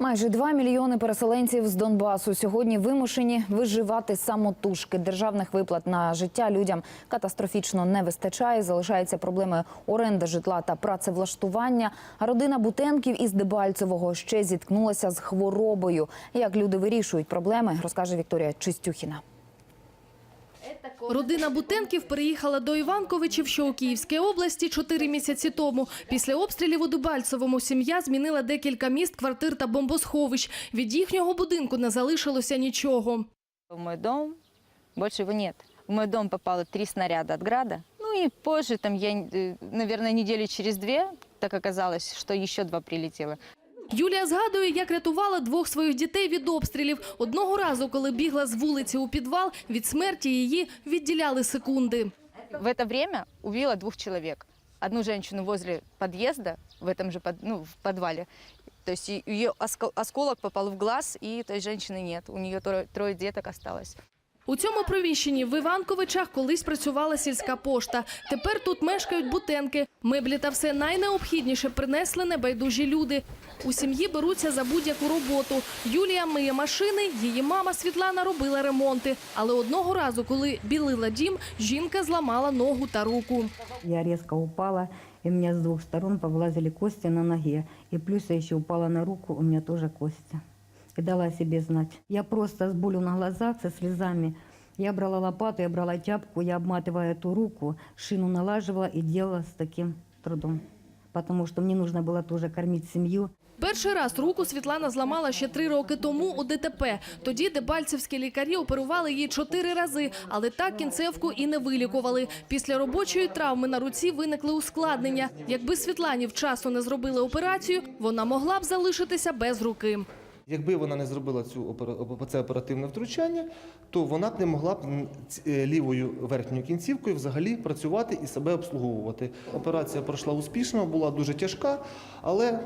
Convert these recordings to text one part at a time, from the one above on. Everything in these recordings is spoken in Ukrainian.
Майже 2 мільйони переселенців з Донбасу сьогодні вимушені виживати самотужки. Державних виплат на життя людям катастрофічно не вистачає. Залишаються проблеми оренди житла та працевлаштування. А родина Бутенків із Дебальцевого ще зіткнулася з хворобою. Як люди вирішують проблеми, розкаже Вікторія Чистюхіна. Родина Бутенків переїхала до Іванковичів, що у Київській області, чотири місяці тому. Після обстрілів у Дебальцевому сім'я змінила декілька міст, квартир та бомбосховищ. Від їхнього будинку не залишилося нічого. В мой дом больше его нет. В мой дом попало три снаряда от града. Ну и позже, там, я, э, наверное, через две, так оказалось, что еще два прилетело. Юлія згадує, як рятувала двох своїх дітей від обстрілів. Одного разу, коли бігла з вулиці у підвал, від смерті її відділяли секунди. В это время увидела двух человек. Одну женщину возле подъезда, в этом же под- ну, в подвале. То есть и- ее оско- осколок попал в глаз, и той женщины нет. У нее трое, трое деток осталось. У цьому приміщенні в Іванковичах колись працювала сільська пошта. Тепер тут мешкають бутенки. Меблі та все найнеобхідніше принесли небайдужі люди. У сім'ї беруться за будь-яку роботу. Юлія миє машини, її мама Світлана робила ремонти. Але одного разу, коли білила дім, жінка зламала ногу та руку. Я резко упала, и у меня с двух сторон повлазили кости на ноге. И плюс я еще упала на руку, у меня тоже кости И дала о себе знать. Я просто с болью на глазах, со слезами. Я брала лопату, я брала тяпку, я обматывая эту руку, шину налаживала и делала с таким трудом. Потому что мне нужно было тоже кормить семью. Перший раз руку Світлана зламала ще три роки тому у ДТП. Тоді дебальцевські лікарі оперували її чотири рази, але так кінцевку і не вилікували. Після робочої травми на руці виникли ускладнення. Якби Світлані вчасно не зробили операцію, вона могла б залишитися без руки. Якби вона не зробила цю це оперативне втручання, то вона б не могла б е, лівою верхньою кінцівкою взагалі працювати і себе обслуговувати. Операція пройшла успішно, була дуже тяжка, але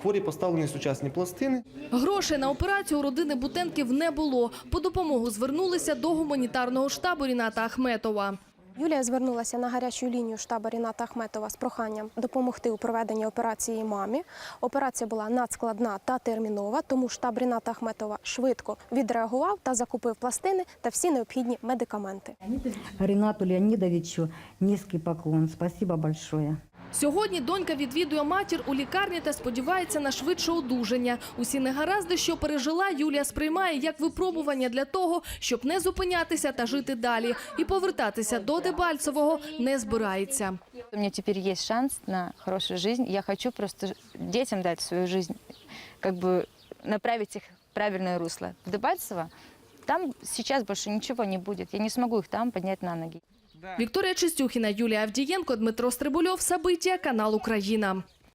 хворі поставлені сучасні пластини. Грошей на операцію у родини Бутенків не було. По допомогу звернулися до гуманітарного штабу Ріната Ахметова. Юлія звернулася на гарячу лінію штабу Ріната Ахметова з проханням допомогти у проведенні операції мамі. Операція була надскладна та термінова, тому штаб Ріната Ахметова швидко відреагував та закупив пластини та всі необхідні медикаменти. Рінату Леонідовичу низький поклон. Спасибо большое. Сьогодні донька відвідує матір у лікарні та сподівається на швидше одужання. Усі негаразди, що пережила, Юлія сприймає як випробування для того, щоб не зупинятися та жити далі. І повертатися до Дебальцевого не збирається. У меня теперь есть шанс на хорошую жизнь. Я хочу просто детям дать свою жизнь, как бы направить их в правильное русло. В Дебальцево там сейчас больше ничего не будет. Я не смогу их там поднять на ноги. Вікторія Чистюхіна, Юлія Авдієнко, Дмитро Стрибульов, Сабиття, канал Україна.